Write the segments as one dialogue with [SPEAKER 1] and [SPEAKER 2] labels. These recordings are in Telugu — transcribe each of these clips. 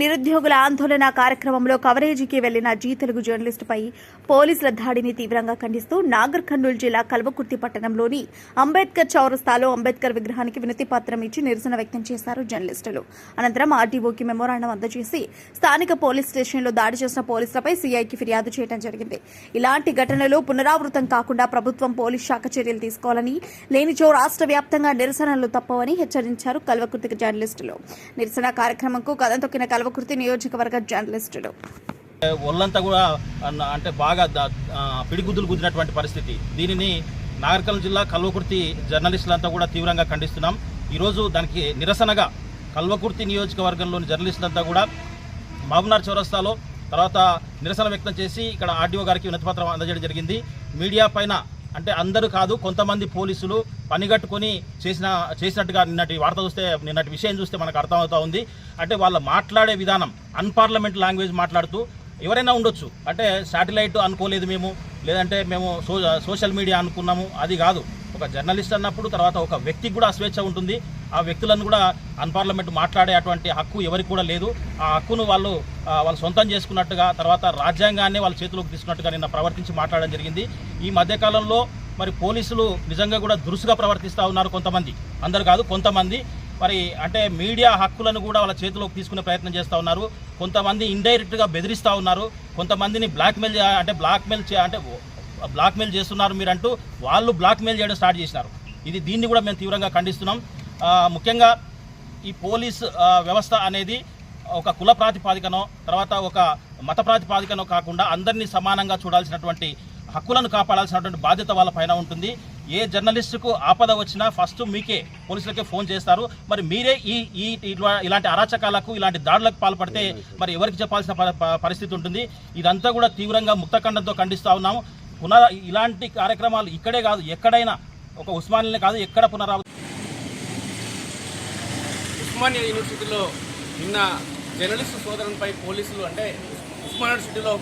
[SPEAKER 1] నిరుద్యోగుల ఆందోళన కార్యక్రమంలో కవరేజీకి వెళ్ళిన జీ తెలుగు జర్నలిస్టుపై పోలీసుల దాడిని తీవ్రంగా ఖండిస్తూ నాగర్ కర్నూలు జిల్లా కల్వకుర్తి పట్టణంలోని అంబేద్కర్ చౌరస్తాలో అంబేద్కర్ విగ్రహానికి వినతి పత్రం ఇచ్చి నిరసన వ్యక్తం చేశారు జర్నలిస్టులు. అనంతరం ఆర్టీఓకి మెమోరాండం అందజేసి స్థానిక పోలీస్ స్టేషన్లో దాడి చేసిన పోలీసులపై సీఐకి ఫిర్యాదు చేయడం జరిగింది. ఇలాంటి ఘటనలు పునరావృతం కాకుండా ప్రభుత్వం పోలీస్ శాఖ చర్యలు తీసుకోవాలని లేనిచో రాష్ట్ర వ్యాప్తంగా నిరసనలు తప్పవని హెచ్చరించారు కల్వకుర్తి జర్నలిస్టులు. నిరసన కార్యక్రమంకు కథం తొక్కిన కల్వకుర్తి నియోజకవర్గ జర్నలిస్టులు
[SPEAKER 2] ఒళ్ళంతా కూడా అంటే బాగా పిడిగుద్దులు గుద్దినటువంటి పరిస్థితి. దీనిని నాగరికల్ జిల్లా కల్వకుర్తి జర్నలిస్టులంతా కూడా తీవ్రంగా ఖండిస్తున్నాం. ఈరోజు దానికి నిరసనగా కల్వకుర్తి నియోజకవర్గంలోని జర్నలిస్టులంతా కూడా మహబూబ్నగర్ చౌరస్తాలో తర్వాత నిరసన వ్యక్తం చేసి ఇక్కడ ఆర్డీఓ గారికి వినతిపత్రం అందజేయడం జరిగింది. మీడియా పైన అంటే అందరూ కాదు కొంతమంది పోలీసులు పనిగట్టుకొని చేసిన చేసినట్టుగా నిన్నటి వార్త చూస్తే నిన్నటి విషయం చూస్తే మనకు అర్థమవుతా ఉంది. అంటే వాళ్ళు మాట్లాడే విధానం అన్పార్లమెంట్ లాంగ్వేజ్ మాట్లాడుతూ ఎవరైనా ఉండొచ్చు. అంటే శాటిలైట్ అనుకోలేదు మేము. లేదంటే మేము సో సోషల్ మీడియా అనుకున్నాము. అది కాదు. ఒక జర్నలిస్ట్ అన్నప్పుడు తర్వాత ఒక వ్యక్తికి కూడా స్వేచ్ఛ ఉంటుంది. ఆ వ్యక్తులను కూడా అన్పార్లమెంట్ మాట్లాడే అటువంటి హక్కు ఎవరికి కూడా లేదు. ఆ హక్కును వాళ్ళు వాళ్ళు సొంతం చేసుకున్నట్టుగా తర్వాత రాజ్యాంగాన్ని వాళ్ళ చేతిలోకి తీసుకున్నట్టుగా నిన్న ప్రవర్తించి మాట్లాడడం జరిగింది. ఈ మధ్యకాలంలో మరి పోలీసులు నిజంగా కూడా దురుసుగా ప్రవర్తిస్తూ ఉన్నారు కొంతమంది. అందరు కాదు కొంతమంది. మరి అంటే మీడియా హక్కులను కూడా వాళ్ళ చేతిలోకి తీసుకునే ప్రయత్నం చేస్తూ ఉన్నారు. కొంతమంది ఇండైరెక్ట్గా బెదిరిస్తూ ఉన్నారు. కొంతమందిని బ్లాక్మెయిల్ అంటే బ్లాక్మెయిల్ అంటే బ్లాక్మెయిల్ చేస్తున్నారు మీరంటూ వాళ్ళు బ్లాక్మెయిల్ చేయడం స్టార్ట్ చేసినారు. ఇది దీన్ని కూడా మేము తీవ్రంగా ఖండిస్తున్నాం. ముఖ్యంగా ఈ పోలీస్ వ్యవస్థ అనేది ఒక కుల ప్రాతిపాదికనో తర్వాత ఒక మత ప్రాతిపాదికనో కాకుండా అందరినీ సమానంగా చూడాల్సినటువంటి హక్కులను కాపాడాల్సినటువంటి బాధ్యత వాళ్ళ పైన ఉంటుంది. ఏ జర్నలిస్టుకు ఆపద వచ్చినా ఫస్ట్ మీకే పోలీసులకే ఫోన్ చేస్తారు. మరి మీరే ఈ ఈ ఇలాంటి అరాచకాలకు ఇలాంటి దాడులకు పాల్పడితే మరి ఎవరికి చెప్పాల్సిన పరిస్థితి ఉంటుంది. ఇదంతా కూడా తీవ్రంగా ముక్తఖండంతో ఖండిస్తూ ఉన్నాము. పునర ఇలాంటి కార్యక్రమాలు ఇక్కడే కాదు ఎక్కడైనా ఒక ఉస్మానియానే కాదు ఎక్కడ పునరావృతం
[SPEAKER 3] ఉస్మానియా యూనివర్సిటీలో నిన్న జర్నలిస్టు సోదరునిపై పోలీసులు అంటే ఉస్మానియా యూనివర్సిటీలో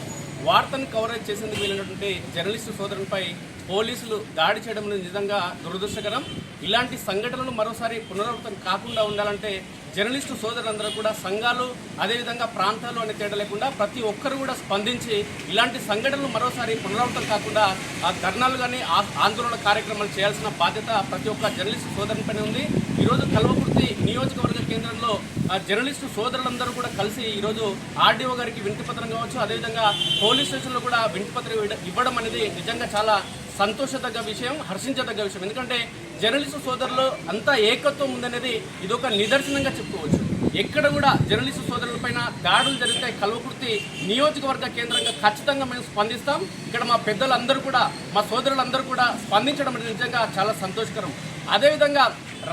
[SPEAKER 3] వార్తను కవరేజ్ చేసేందుకు వెళ్ళినటువంటి జర్నలిస్టు సోదరునిపై పోలీసులు దాడి చేయడం అనేది నిజంగా దురదృష్టకరం. ఇలాంటి సంఘటనలు మరోసారి పునరావృతం కాకుండా ఉండాలంటే జర్నలిస్టు సోదరులందరూ కూడా సంఘాలు అదేవిధంగా ప్రాంతాలు అనే తేడా లేకుండా ప్రతి ఒక్కరు కూడా స్పందించి ఇలాంటి సంఘటనలు మరోసారి పునరావృతం కాకుండా ఆ ధర్నాలు కానీ ఆందోళన కార్యక్రమాలు చేయాల్సిన బాధ్యత ప్రతి ఒక్క జర్నలిస్టు సోదరునిపైన ఉంది. ఈరోజు కల్వకుర్తి నియోజకవర్గ కేంద్రంలో ఆ జర్నలిస్టు సోదరులందరూ కూడా కలిసి ఈరోజు ఆర్డీఓ గారికి వినతి పత్రం కావచ్చు అదేవిధంగా పోలీస్ స్టేషన్లో కూడా వినతి పత్రం ఇవ్వడం అనేది నిజంగా చాలా సంతోషదగ్గ విషయం హర్షించదగ్గ విషయం. ఎందుకంటే జర్నలిస్టు సోదరులు అంతా ఏకత్వం ఉందనేది ఇది ఒక నిదర్శనంగా చెప్పుకోవచ్చు. ఎక్కడ కూడా జర్నలిస్టు సోదరులపైన దాడులు జరిగితే కల్వకుర్తి నియోజకవర్గ కేంద్రంగా ఖచ్చితంగా మేము స్పందిస్తాం. ఇక్కడ మా పెద్దలందరూ కూడా మా సోదరులందరూ కూడా స్పందించడం అనేది నిజంగా చాలా సంతోషకరం. అదేవిధంగా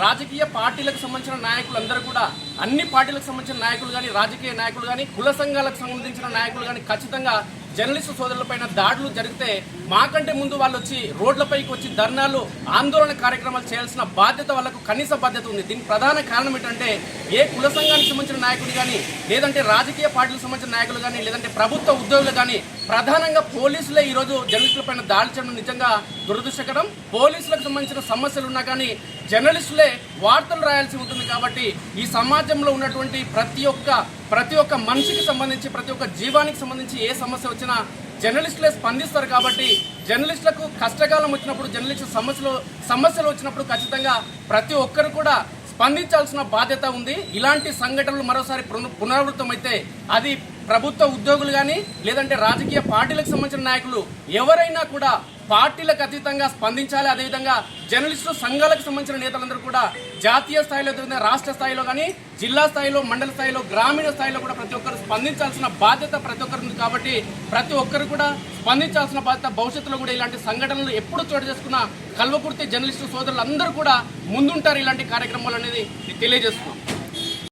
[SPEAKER 3] రాజకీయ పార్టీలకు సంబంధించిన నాయకులందరూ కూడా అన్ని పార్టీలకు సంబంధించిన నాయకులు కానీ రాజకీయ నాయకులు కానీ కుల సంఘాలకు సంబంధించిన నాయకులు కానీ ఖచ్చితంగా జర్నలిస్టు సోదరులపైన దాడులు జరిగితే మాకంటే ముందు వాళ్ళు వచ్చి రోడ్లపైకి వచ్చి ధర్నాలు ఆందోళన కార్యక్రమాలు చేయాల్సిన బాధ్యత వాళ్ళకు కనీస బాధ్యత ఉంది. దీనికి ప్రధాన కారణం ఏంటంటే ఏ కుల సంఘానికి సంబంధించిన నాయకులు కానీ లేదంటే రాజకీయ పార్టీలకు సంబంధించిన నాయకులు కానీ లేదంటే ప్రభుత్వ ఉద్యోగులు కానీ ప్రధానంగా పోలీసులే ఈరోజు జర్నలిస్టులపైన దాడి చేయడం నిజంగా దురదృష్టకరం. పోలీసులకు సంబంధించిన సమస్యలు ఉన్నా కానీ జర్నలిస్టులే వార్తలు రాయాల్సి ఉంటుంది కాబట్టి ఈ సమాజంలో ఉన్నటువంటి ప్రతి ఒక్క ప్రతి ఒక్క మనిషికి సంబంధించి ప్రతి ఒక్క జీవానికి సంబంధించి ఏ సమస్య వచ్చినా జర్నలిస్టులే స్పందిస్తారు కాబట్టి జర్నలిస్టులకు కష్టకాలం వచ్చినప్పుడు జర్నలిస్టు సమస్యలు సమస్యలు వచ్చినప్పుడు ఖచ్చితంగా ప్రతి ఒక్కరు కూడా స్పందించాల్సిన బాధ్యత ఉంది. ఇలాంటి సంఘటనలు మరోసారి పున- పునరావృతం అయితే అది ప్రభుత్వ ఉద్యోగులు కానీ లేదంటే రాజకీయ పార్టీలకు సంబంధించిన నాయకులు ఎవరైనా కూడా పార్టీలకు అతీతంగా స్పందించాలి. అదేవిధంగా జర్నలిస్టు సంఘాలకు సంబంధించిన నేతలందరూ కూడా జాతీయ స్థాయిలో జరిగిన రాష్ట్ర స్థాయిలో కానీ జిల్లా స్థాయిలో మండల స్థాయిలో గ్రామీణ స్థాయిలో కూడా ప్రతి ఒక్కరు స్పందించాల్సిన బాధ్యత ప్రతి ఒక్కరు ఉంది కాబట్టి ప్రతి ఒక్కరు కూడా స్పందించాల్సిన బాధ్యత భవిష్యత్తులో కూడా ఇలాంటి సంఘటనలు ఎప్పుడు చోటు చేసుకున్న కల్వకుర్తి జర్నలిస్టు సోదరులు అందరూ కూడా ముందుంటారు ఇలాంటి కార్యక్రమాలు అనేది. తెలియజేస్తున్నాం